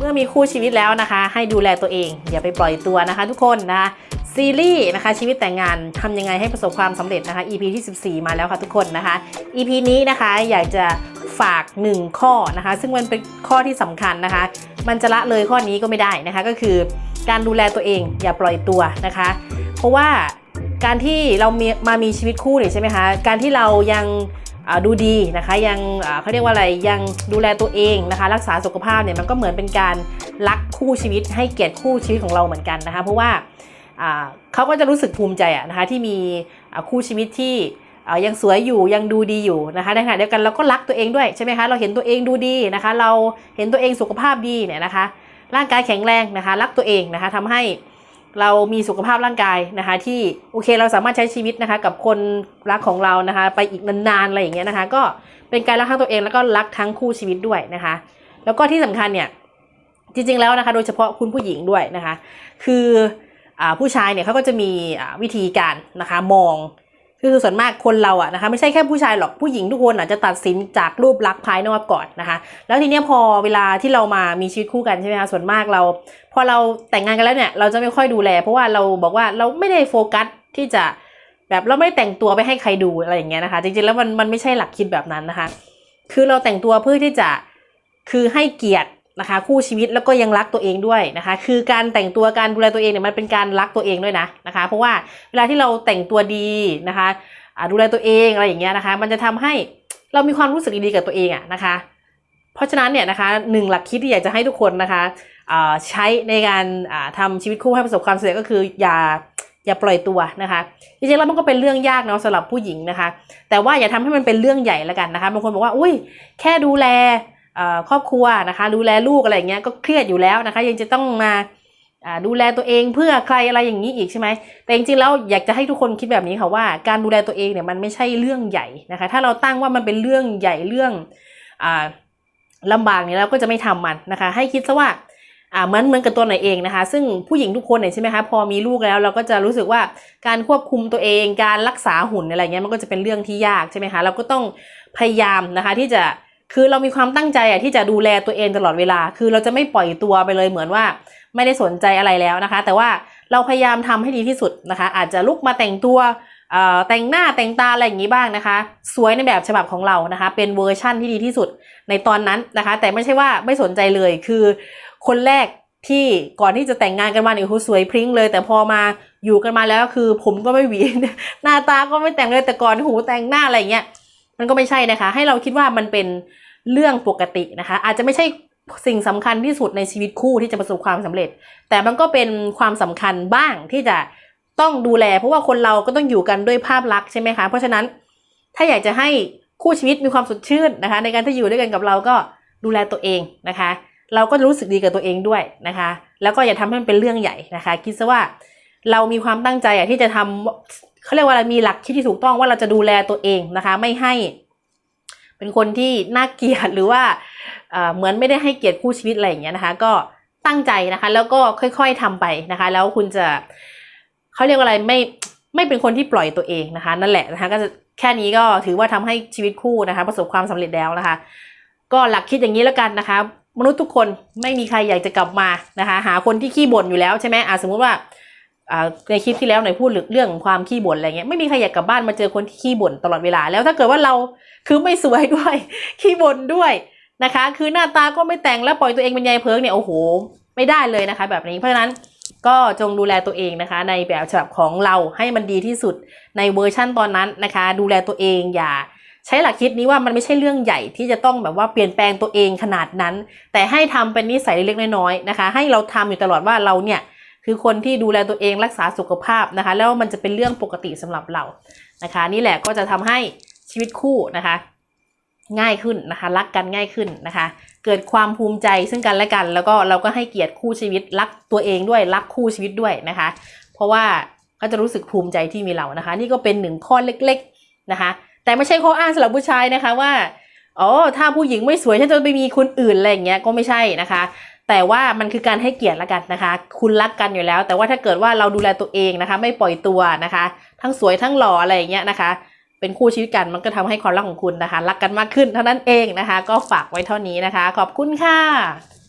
เมื่อมีคู่ชีวิตแล้วนะคะ ให้ดูแลตัวเอง อย่าไปปล่อยตัวนะคะทุกคนนะคะซีรีส์นะคะชีวิตแต่งงานทำยังไงให้ประสบความสำเร็จนะคะ EP ที่ 14 มาแล้วค่ะทุกคนนะคะ EP นี้นะคะอยากจะฝาก 1 ข้อนะคะ ซึ่งมันเป็นข้อที่สำคัญนะคะ มันจะละเลยข้อนี้ก็ไม่ได้นะคะ ก็คือการดูแลตัวเองอย่าปล่อยตัวนะคะ เพราะว่าการที่เรามามีชีวิตคู่เนี่ยใช่ไหมคะการที่เรายัง ดูดีนะคะยังเขาเรียกว่าอะไรยังดูแลตัวเองนะคะ รักษาสุขภาพเนี่ยมันก็เหมือนเป็นการรักคู่ชีวิต ให้เกียรติคู่ชีวิตของเราเหมือนกันนะคะ เพราะว่าเขาก็จะรู้สึกภูมิใจนะคะที่มีคู่ชีวิตที่ยังสวยอยู่ยังดูดีอยู่นะคะในขณะเดียวกันเราก็รักตัวเองด้วยใช่ไหมคะเราเห็นตัวเองดูดีนะคะ เราเห็นตัวเองสุขภาพดีเนี่ยนะคะ ร่างกายแข็งแรงนะคะ รักตัวเองนะคะทำให้ เรามีสุขภาพร่างกายนะคะที่โอเคเราสามารถใช้ชีวิตนะคะกับคนรักของเรานะคะไปอีกนานๆอะไรอย่างเงี้ยนะคะ ก็เป็นการรักทั้งตัวเองแล้วก็รักทั้งคู่ชีวิตด้วยนะคะ แล้วก็ที่สำคัญเนี่ยจริงๆแล้วนะคะ โดยเฉพาะคุณผู้หญิงด้วยนะคะ คืออผู้ชายเนี่ยเขาก็จะมีวิธีการนะคะมอง คือส่วนมากคนเราอะนะคะไม่ใช่แค่ผู้ชายหรอกผู้หญิงทุกคนอาจจะตัดสินจากรูปลักษณ์ภายนอกก่อนนะคะ แล้วทีเนี้ยพอเวลาที่เรามามีชีวิตคู่กันใช่ไหมคะส่วนมากเรา พอเราแต่งงานกันแล้วเนี่ยเราจะไม่ค่อยดูแล เพราะว่าเราบอกว่าเราไม่ได้โฟกัสที่จะแบบเราไม่ได้แต่งตัวไปให้ใครดูอะไรอย่างเงี้ยนะคะ จริงๆแล้วมันมันไม่ใช่หลักคิดแบบนั้นนะคะ คือเราแต่งตัวเพื่อที่จะคือให้เกียรติ นะคะ คู่ชีวิตแล้วก็ยังรักตัวเองด้วยนะคะ คือการแต่งตัวการดูแลตัวเองเนี่ยมันเป็นการรักตัวเองด้วยนะนะคะ เพราะว่าเวลาที่เราแต่งตัวดีนะคะดูแลตัวเองอะไรอย่างเงี้ยนะคะ มันจะทำให้เรามีความรู้สึกดีๆกับตัวเองอะนะคะ เพราะฉะนั้นเนี่ยนะคะหนึ่งหลักคิดที่อยากจะให้ทุกคนนะคะใช้ในการอ่าทำชีวิตคู่ให้ประสบความสำเร็จก็คืออย่าอย่าปล่อยตัวนะคะจริงๆแล้วมันก็เป็นเรื่องยากเนาะสำหรับผู้หญิงนะคะ แต่ว่าอย่าทำให้มันเป็นเรื่องใหญ่ล้วกันนะคะบางคนบอกว่าอุ้ยแค่ดูแล ครอบครัวนะคะ ดูแลลูกอะไรอย่างเงี้ยก็เครียดอยู่แล้วนะคะ ยังจะต้องมาดูแลตัวเองเพื่อใครอะไรอย่างนี้อีกใช่ไหมแต่จริงๆแล้วอยากจะให้ทุกคนคิดแบบนี้ค่ะว่า การดูแลตัวเองเนี่ยมันไม่ใช่เรื่องใหญ่นะคะ ถ้าเราตั้งว่ามันเป็นเรื่องใหญ่เรื่องอ่าลำบากเนี่ยเราก็จะไม่ทำมันนะคะ ให้คิดซะว่าอ่าเหมือนเหมือนกับตัวไหนเองนะคะ ซึ่งผู้หญิงทุกคนเนี่ยใช่ไหมคะพอมีลูกแล้วเราก็จะรู้สึกว่าการควบคุมตัวเอง การรักษาหุ่นอะไรเงี้ยมันก็จะเป็นเรื่องที่ยากใช่ไหมคะเราก็ต้องพยายามนะคะที่จะ คือเรามีความตั้งใจอะที่จะดูแลตัวเองตลอดเวลา คือเราจะไม่ปล่อยตัวไปเลยเหมือนว่า ไม่ได้สนใจอะไรแล้วนะคะ แต่ว่าเราพยายามทำให้ดีที่สุดนะคะ อาจจะลุกมาแต่งตัวแต่งหน้าแต่งตาอะไรอย่างนี้บ้างนะคะ สวยในแบบฉบับของเรานะคะ เป็นเวอร์ชั่นที่ดีที่สุดในตอนนั้นนะคะ แต่ไม่ใช่ว่าไม่สนใจเลยคือคนแรกที่ก่อนที่จะแต่งงานกันมาเนี่ยเขาสวยพริ้งเลย แต่พอมาอยู่กันมาแล้วคือผมก็ไม่หวีหน้าตาก็ไม่แต่งเลยแต่ก่อนหูแต่งหน้าอะไรอย่างเงี้ย มันก็ไม่ใช่นะคะ ให้เราคิดว่ามันเป็นเรื่องปกตินะคะ อาจจะไม่ใช่สิ่งสำคัญที่สุดในชีวิตคู่ที่จะประสบความสำเร็จ แต่มันก็เป็นความสำคัญบ้างที่จะต้องดูแล เพราะว่าคนเราก็ต้องอยู่กันด้วยภาพลักษณ์ใช่ไหมคะ เพราะฉะนั้นถ้าอยากจะให้คู่ชีวิตมีความสดชื่นนะคะ ในการที่อยู่ด้วยกันกับเราก็ดูแลตัวเองนะคะ เราก็รู้สึกดีกับตัวเองด้วยนะคะ แล้วก็อย่าทำให้มันเป็นเรื่องใหญ่นะคะ คิดซะว่าเรามีความตั้งใจที่จะทำ เขาเรียกว่าอะไรมีหลักคิดที่ถูกต้องว่าเราจะดูแลตัวเองนะคะ ไม่ให้ เป็นคนที่น่าเกลียดหรือว่าเหมือนไม่ได้ให้เกียรติคู่ชีวิตอะไรอย่างเงี้ยนะคะ ก็ตั้งใจนะคะ แล้วก็ค่อยๆทำไปนะคะ แล้วคุณจะเขาเรียกว่าอะไรไม่ไม่เป็นคนที่ปล่อยตัวเองนะคะ นั่นแหละนะคะ ก็จะแค่นี้ก็ถือว่าทำให้ชีวิตคู่นะคะ ประสบความสำเร็จแล้วนะคะ ก็หลักคิดอย่างนี้แล้วกันนะคะ มนุษย์ทุกคนไม่มีใครอยากจะกลับมานะคะ หาคนที่ขี้บ่นอยู่แล้วใช่ไหมอ่าสมมุติว่า ในคลิปที่แล้วหน่อยพูดเรื่องความขี้บ่นอะไรเงี้ยไม่มีใครอยากกลับบ้านมาเจอคนที่ขี้บ่นตลอดเวลาแล้วถ้าเกิดว่าเราคือไม่สวยด้วย ขี้บ่นด้วยนะคะ คือหน้าตาก็ไม่แต่งแล้วปล่อยตัวเองเป็นยายเพิงเนี่ยโอ้โห ไม่ได้เลยนะคะ แบบนี้เพราะฉะนั้นก็จงดูแลตัวเองนะคะ ในแบบฉบับของเราให้มันดีที่สุดในเวอร์ชั่นตอนนั้นนะคะ ดูแลตัวเองอย่าใช้หลักคิดนี้ว่ามันไม่ใช่เรื่องใหญ่ที่จะต้องแบบว่าเปลี่ยนแปลงตัวเองขนาดนั้น แต่ให้ทำเป็นนิสัยเล็กๆน้อยๆนะคะ ให้เราทำอยู่ตลอดว่าเราเนี่ย คือคนที่ดูแลตัวเองรักษาสุขภาพนะคะ แล้วมันจะเป็นเรื่องปกติสำหรับเรานะคะ นี่แหละก็จะทำให้ชีวิตคู่นะคะ ง่ายขึ้นนะคะ รักกันง่ายขึ้นนะคะ เกิดความภูมิใจซึ่งกันและกัน แล้วก็เราก็ให้เกียรติคู่ชีวิตรักตัวเองด้วยรักคู่ชีวิตด้วยนะคะ เพราะว่าเขาจะรู้สึกภูมิใจที่มีเรานะคะ นี่ก็เป็นหนึ่งข้อเล็ก ๆนะคะ แต่ไม่ใช่ข้ออ้างสำหรับผู้ชายนะคะว่าอ๋อถ้าผู้หญิงไม่สวยฉันจะไปมีคนอื่นอะไรอย่างเงี้ยก็ไม่ใช่นะคะ แต่ว่ามันคือการให้เกียรติละกันนะคะ คุณรักกันอยู่แล้ว แต่ว่าถ้าเกิดว่าเราดูแลตัวเองนะคะ ไม่ปล่อยตัวนะคะ ทั้งสวยทั้งหล่ออะไรอย่างเงี้ยนะคะ เป็นคู่ชีวิตกันมันก็ทำให้ความรักของคุณนะคะ รักกันมากขึ้นเท่านั้นเองนะคะ ก็ฝากไว้เท่านี้นะคะ ขอบคุณค่ะ